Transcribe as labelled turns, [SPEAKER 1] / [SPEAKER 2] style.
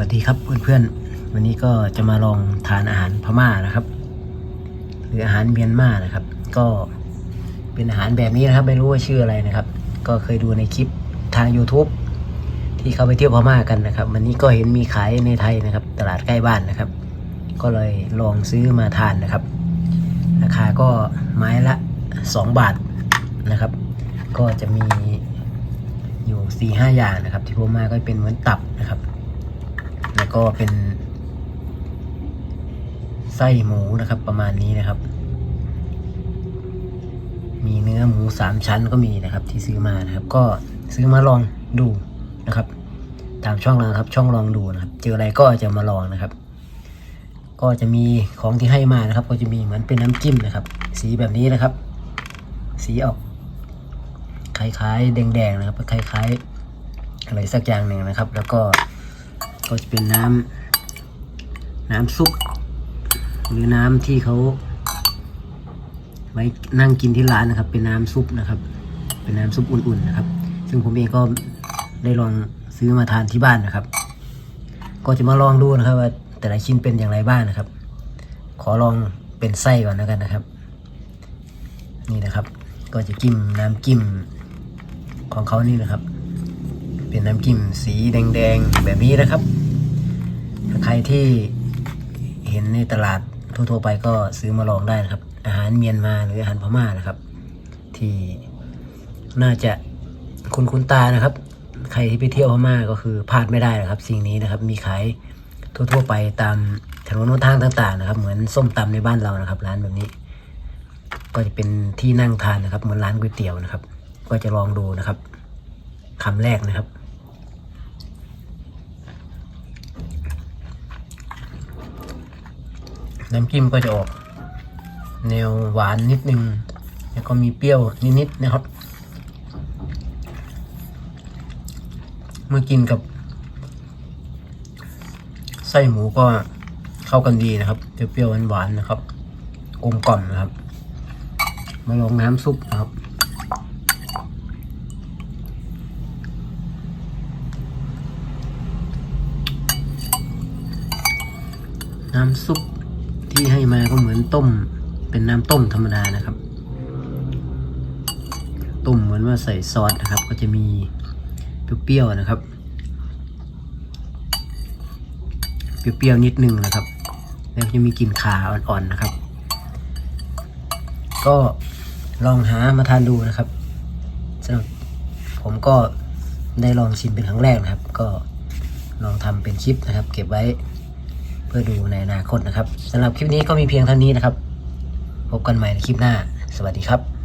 [SPEAKER 1] วัสดีครับเพื่อนๆ วันนี้ก็จะมาลองทานอาหารพม่านะครับ หรืออาหารเมียนมานะครับ ก็เป็นอาหารแบบนี้นะครับ ไม่รู้ว่าชื่ออะไรนะครับ ก็เคยดูในคลิปทาง YouTube ที่เขาไปเที่ยวพม่ากันนะครับ วันนี้ก็เห็นมีขายในไทยนะครับ ตลาดใกล้บ้านนะครับ ก็เลยลองซื้อมาทานนะครับ ราคาก็ไม้ละ 2 บาทนะครับ ก็จะมีอยู่4ี่ห้าอย่างนะครับ ที่พม่าก็เป็นเหมือนตับนะครับ แล้วก็เป็น ไส้หมูนะครับ ประมาณนี้นะครับ มีเนื้อหมูสามชั้นก็มีนะครับ ที่ซื้อมานะครับ ก็ซื้อมาลองดูนะครับ ตามช่องเราครับ ช่องลองดูนะครับ เจออะไรก็จะมาลองนะครับ ก็จะมีของที่ให้มานะครับ ก็จะมีเหมือนเป็นน้ำจิ้มนะครับ สีแบบนี้นะครับ สีออกคล้ายๆแดงๆนะครับคล้ายๆอะไรสักอย่างหนึ่งนะครับ แล้วก็ ก็จะเป็นน้ำน้ำซุปหรือน้ำที่เขาไว้นั่งกินที่ร้านนะครับ เป็นน้ำซุปนะครับ เป็นน้ำซุปอุ่นๆนะครับ ซึ่งผมเองก็ได้ลองซื้อมาทานที่บ้านนะครับ ก็จะมาลองดูนะครับว่าแต่ละชิ้นเป็นอย่างไรบ้างนะครับ ขอลองเป็นไส้ก่อนแล้วกันนะครับ นี่นะครับ ก็จะจิ้มน้ำจิ้มของเขานี่นะครับ เป็นน้ำจิ้มสีแดงๆแบบนี้นะครับ ใครที่เห็นในตลาดทั่วๆไปก็ซื้อมาลองได้นะครับ อาหารเมียนมาหรืออาหารพม่านะครับ ที่น่าจะคุ้นคุ้นตานะครับ ใครที่ไปเที่ยวพม่าก็คือพลาดไม่ได้นะครับ สิ่งนี้นะครับมีขายทั่ว ๆ ไปตามถนนทางต่าง ๆ นะครับ เหมือนส้มตำในบ้านเรานะครับ ร้านแบบนี้ ก็จะเป็นที่นั่งทานนะครับ เหมือนร้านก๋วยเตี๋ยวนะครับ ก็จะลองดูนะครับคำแรกนะครับ น้ำจิ้มก็จะออกแนวหวานนิดนึง แล้วก็มีเปรี้ยวนิดๆนะครับ เมื่อกินกับ ไส้หมูก็เข้ากันดีนะครับเปรี้ยวหวานๆนะครับกลมกล่อมนะครับ มาลองน้ำซุปนะครับน้ำซุป ที่ให้มาก็เหมือนต้ม เป็นน้ำต้มธรรมดานะครับ ต้มเหมือนว่าใส่ซอสนะครับ ก็จะมีเปรี้ยวๆนะครับ เปรี้ยวๆนิดนึงนะครับ แล้วจะมีกลิ่นคาอ่อนๆนะครับ ก็ลองหามาทานดูนะครับสำหรับผมก็ได้ลองชิมเป็นครั้งแรกนะครับ ก็ลองทำเป็นคลิปนะครับ เก็บไว้ พื่อดูในอนาคตนะครับสำหรับคลิปนี้ก็มีเพียงเท่านี้นะครับ พบกันใหม่ในคลิปหน้า สวัสดีครับ